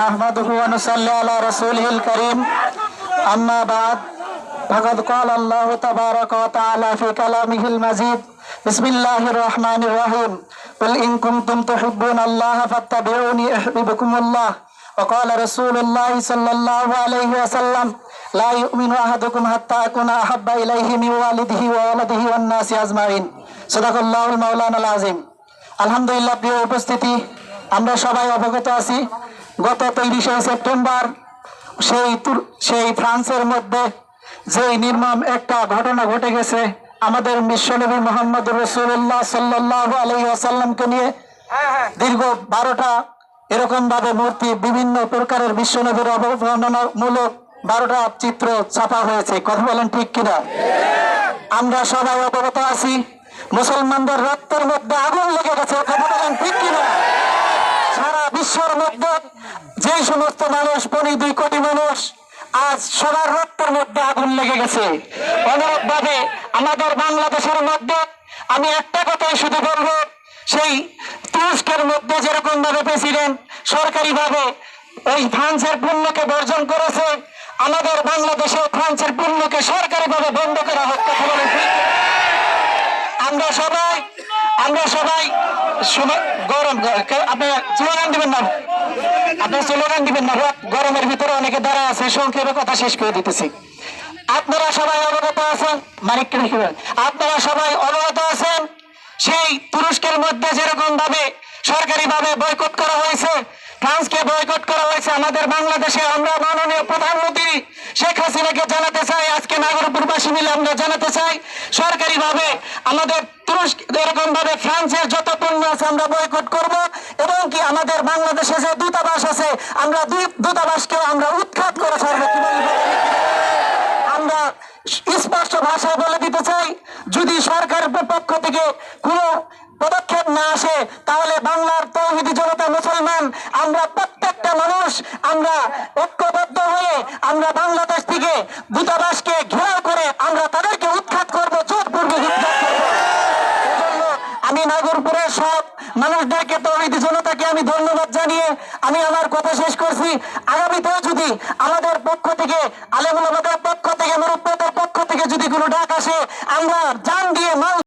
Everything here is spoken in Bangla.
نحمده ونصلي على رسوله الكريم أما بعد فقد قال الله تبارك وتعالى في كلامه المزيد بسم الله الرحمن الرحيم قل إن كنتم تحبون الله فاتبعوني أحببكم الله وقال رسول الله صلى الله عليه وسلم لا يؤمن أحدكم حتى أكون أحب إليه من والده وولده والناس أجمعين صدق الله المولانا العظيم আলহামদুলিল্লাহ প্রিয় উপস্থিতি আমরা সবাই অবগত আছি, গত তেইশে সেপ্টেম্বর সেই সেই ফ্রান্সের মধ্যে যে নির্মম একটা ঘটনা ঘটে গেছে, আমাদের বিশ্বনবী মোহাম্মদ রসুল্লাহ সাল্লাহ আলহি আসাল্লামকে নিয়ে দীর্ঘ বারোটা এরকম ভাবে মূর্তি বিভিন্ন প্রকারের বিশ্বনবীর অবমাননামূলক বারোটা চিত্র ছাপা হয়েছে। কথা বলেন ঠিক কিনা? আমরা সবাই অবগত আছি, মুসলমানদের রক্তের মধ্যে আগুন লেগে গেছে, কথা বলেন ঠিক কিনা? বিশ্বের মধ্যে যে সমস্ত মানুষ পনি দুই কোটি মানুষ আজ সবার রক্তের মধ্যে আগুন লেগে গেছে। অনুরূপভাবে আমাদের বাংলাদেশের মধ্যে আমি একটা কথাই শুধু বলব, সেই তুরস্কের মধ্যে যেরকম ভাবে প্রেসিডেন্ট সরকারি ভাবে ওই ফ্রান্সের পণ্যকে বর্জন করেছে, আমাদের বাংলাদেশে ফ্রান্সের পণ্যকে সরকারি ভাবে বন্ধ করা কথা আমরা সবাই আমরা সবাই সময়- গরম কে- আপনি স্লোগান দিবেন না। আপনি স্লোগান দিবেন না। গরমের ভিতরে অনেকে দাঁড়া আছে, সংক্ষেপে কথা শেষ করে দিতেছি। আপনারা সবাই অবগত আছেন? লিখবেন আপনারা সবাই অবগত আছেন? সেই তুরস্কের মধ্যে যেরকম ভাবে সরকারি ভাবে বয়কট করা হয়েছে, ফ্রান্সকে বয়কট করা হয়েছে, আমাদের বাংলাদেশে আমরা মাননীয় প্রধানমন্ত্রী শেখ হাসিনাকে জানাতে চাই, আজকে নাগরপুরবাসী মিলে আমরা জানাতে চাই সরকারি ভাবে আমাদের তুরস্ক এরকম ভাবে ফ্রান্সের যত পণ্য আছে আমরা বয়কট করব এবং কি আমাদের বাংলাদেশে যে দূতাবাস আছে, আমরা আমরা উৎখাত করে ছাড়বো কি আমরা স্পষ্ট ভাষায় বলে দিতে চাই, যদি সরকারের পক্ষ থেকে কোনো পদক্ষেপ না আসে, তাহলে বাংলার তৌহিদি জনতা মুসলমান, আমরা প্রত্যেকটা মানুষ, আমরা ঐক্যবদ্ধ হয়ে আমরা বাংলাদেশ থেকে দূতাবাসকে মানুষদেরকে তৌহিদি জনতাকে আমি ধন্যবাদ জানিয়ে আমি আমার কথা শেষ করছি। আগামীতেও যদি আমাদের পক্ষ থেকে, আলেমুল পক্ষ থেকে, মুরব্বদের পক্ষ থেকে যদি কোনো ডাক আসে, আমরা জান দিয়ে মাল